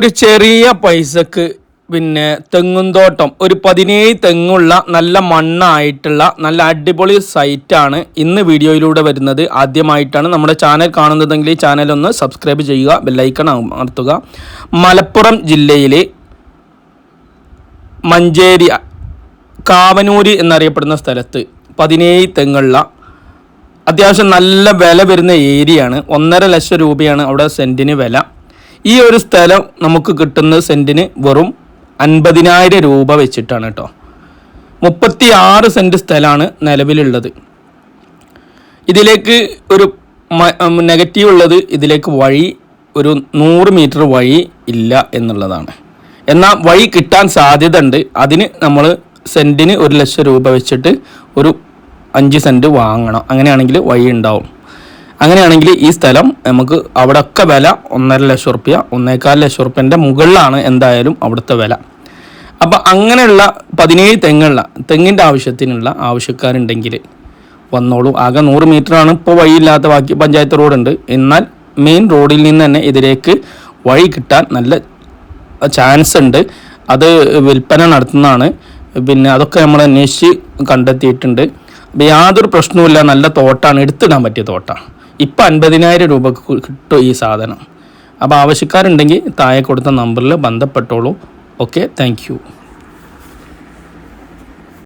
ഒരു ചെറിയ പൈസക്ക് പിന്നെ തെങ്ങും തെങ്ങുംതോട്ടം ഒരു പതിനേഴ് തെങ്ങുള്ള നല്ല മണ്ണായിട്ടുള്ള നല്ല അടിപൊളി സൈറ്റാണ് ഇന്ന് വീഡിയോയിലൂടെ വരുന്നത്. ആദ്യമായിട്ടാണ് നമ്മുടെ ചാനൽ കാണുന്നതെങ്കിൽ ഈ ചാനൽ ഒന്ന് സബ്സ്ക്രൈബ് ചെയ്യുക ബെല്ലൈക്കൺ അമർത്തുക. മലപ്പുറം ജില്ലയിലെ മഞ്ചേരി കാവനൂര് എന്നറിയപ്പെടുന്ന സ്ഥലത്ത് പതിനേഴ് തെങ്ങുള്ള അത്യാവശ്യം നല്ല വില വരുന്ന ഏരിയയാണ്. ഒന്നര ലക്ഷം രൂപയാണ് അവിടെ സെന്റിന് വില. ഈ ഒരു സ്ഥലം നമുക്ക് കിട്ടുന്ന സെന്റിന് വെറും അൻപതിനായിരം രൂപ വെച്ചിട്ടാണ് കേട്ടോ. മുപ്പത്തി ആറ് സെന്റ് സ്ഥലമാണ് നിലവിലുള്ളത്. ഇതിലേക്ക് ഒരു നെഗറ്റീവ് ഉള്ളത് ഇതിലേക്ക് വഴി ഒരു നൂറ് മീറ്റർ വഴി ഇല്ല എന്നുള്ളതാണ്. എന്നാൽ വഴി കിട്ടാൻ സാധ്യത ഉണ്ട് അതിന് നമ്മൾ സെന്റിന് ഒരു ലക്ഷം രൂപ വെച്ചിട്ട് ഒരു അഞ്ച് സെന്റ് വാങ്ങണം. അങ്ങനെയാണെങ്കിൽ വഴി ഉണ്ടാവും. അങ്ങനെയാണെങ്കിൽ ഈ സ്ഥലം നമുക്ക് അവിടെ ഒക്കെ വില ഒന്നര ലക്ഷം റുപ്യ ഒന്നേകാൽ ലക്ഷം റുപ്യന്റെ മുകളിലാണ് എന്തായാലും അവിടുത്തെ വില. അപ്പം അങ്ങനെയുള്ള പതിനേഴ് തെങ്ങുള്ള തെങ്ങിന്റെ ആവശ്യത്തിനുള്ള ആവശ്യക്കാരുണ്ടെങ്കിൽ വന്നോളൂ. ആകെ നൂറ് മീറ്ററാണ് ഇപ്പോൾ വഴിയില്ലാത്ത ബാക്കി പഞ്ചായത്ത് റോഡുണ്ട്. എന്നാൽ മെയിൻ റോഡിൽ നിന്ന് തന്നെ ഇതിലേക്ക് വഴി കിട്ടാൻ നല്ല ചാൻസ് ഉണ്ട്. അത് വിൽപ്പന നടത്തുന്നതാണ്. പിന്നെ അതൊക്കെ നമ്മൾ അന്വേഷിച്ച് കണ്ടെത്തിയിട്ടുണ്ട്. യാതൊരു പ്രശ്നവുമില്ല. നല്ല തോട്ടാണ്. എടുത്തിടാൻ പറ്റിയ തോട്ടാണ്. ഇപ്പം അൻപതിനായിരം രൂപക്ക് കിട്ടും ഈ സാധനം. അപ്പോൾ ആവശ്യക്കാരുണ്ടെങ്കിൽ താഴെ കൊടുത്ത നമ്പറിൽ ബന്ധപ്പെട്ടോളൂ. Okay thank